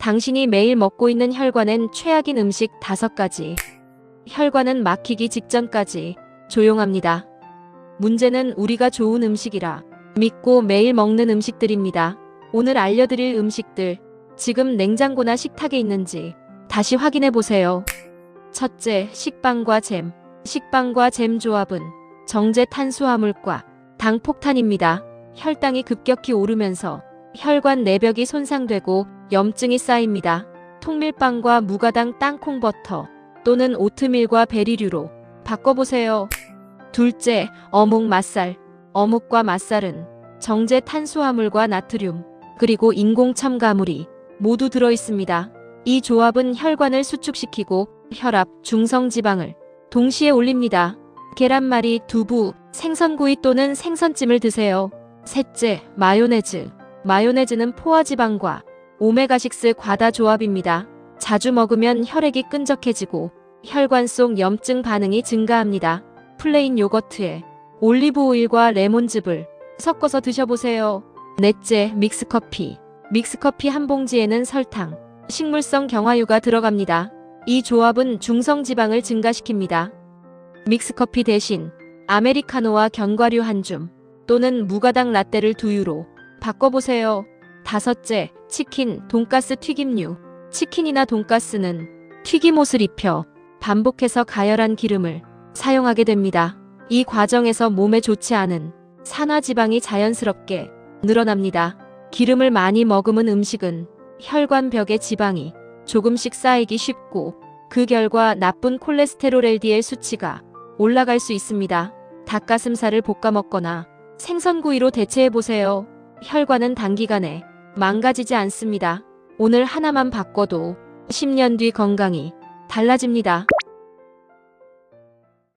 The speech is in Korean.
당신이 매일 먹고 있는 혈관엔 최악인 음식 다섯 가지. 혈관은 막히기 직전까지 조용합니다. 문제는 우리가 좋은 음식이라 믿고 매일 먹는 음식들입니다. 오늘 알려드릴 음식들, 지금 냉장고나 식탁에 있는지 다시 확인해 보세요. 첫째, 식빵과 잼. 식빵과 잼 조합은 정제 탄수화물과 당 폭탄입니다. 혈당이 급격히 오르면서 혈관 내벽이 손상되고 염증이 쌓입니다. 통밀빵과 무가당 땅콩버터 또는 오트밀과 베리류로 바꿔보세요. 둘째, 어묵 맛살. 어묵과 맛살은 정제 탄수화물과 나트륨, 그리고 인공 첨가물이 모두 들어 있습니다. 이 조합은 혈관을 수축시키고 혈압, 중성지방을 동시에 올립니다. 계란말이, 두부, 생선구이 또는 생선찜을 드세요. 셋째, 마요네즈. 마요네즈는 포화지방과 오메가6 과다 조합입니다. 자주 먹으면 혈액이 끈적해지고 혈관 속 염증 반응이 증가합니다. 플레인 요거트에 올리브 오일과 레몬즙을 섞어서 드셔보세요. 넷째, 믹스커피. 믹스커피 한 봉지에는 설탕, 식물성 경화유가 들어갑니다. 이 조합은 중성지방을 증가시킵니다. 믹스커피 대신 아메리카노와 견과류 한 줌 또는 무가당 라떼를 두유로 바꿔보세요. 다섯째, 치킨, 돈가스 튀김류. 치킨이나 돈가스는 튀김옷을 입혀 반복해서 가열한 기름을 사용하게 됩니다. 이 과정에서 몸에 좋지 않은 산화지방이 자연스럽게 늘어납니다. 기름을 많이 머금은 음식은 혈관벽에 지방이 조금씩 쌓이기 쉽고 그 결과 나쁜 콜레스테롤 LDL 수치가 올라갈 수 있습니다. 닭가슴살을 볶아 먹거나 생선구이로 대체해 보세요. 혈관은 단기간에 망가지지 않습니다. 오늘 하나만 바꿔도 10년 뒤 건강이 달라집니다.